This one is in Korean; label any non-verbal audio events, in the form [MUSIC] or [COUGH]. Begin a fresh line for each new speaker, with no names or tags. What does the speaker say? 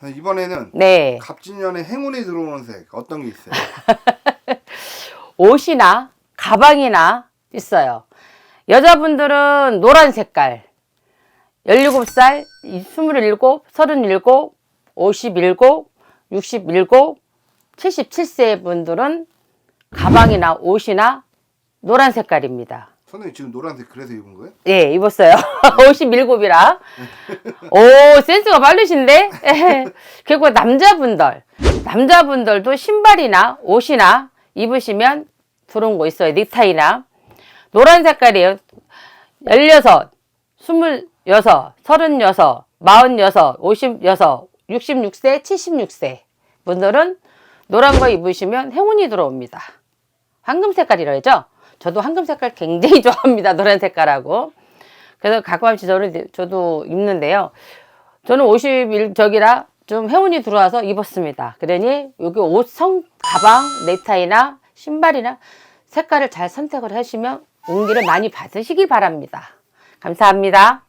자, 이번에는
네.
갑진년에 행운이 들어오는 색 어떤 게 있어요? [LAUGHS]
옷이나 가방이나 있어요. 여자분들은 노란 색깔. 17살, 27, 37, 57, 67, 77세 분들은 가방이나 옷이나 노란 색깔입니다.
선생님 지금 노란색 그래서 입은 거예요?
예, 입었어요. [LAUGHS] 57이라. 오, 센스가 빠르신데? 그리고 남자분들. 남자분들도 신발이나 옷이나 입으시면 들어온 거 있어요. 넥타이나. 노란 색깔이에요. 16, 26, 36, 46, 56, 66세, 76세 분들은 노란 거 입으시면 행운이 들어옵니다. 황금 색깔이라 하죠? 저도 황금 색깔 굉장히 [LAUGHS] 좋아합니다. 노란 색깔하고. 그래서 가끔씩 저는 저도 입는데요. 저는 51 저기라 좀 행운이 들어와서 입었습니다. 그러니 여기 옷, 성, 가방, 넥타이나 신발이나 색깔을 잘 선택을 하시면 운기를 많이 받으시기 바랍니다. 감사합니다.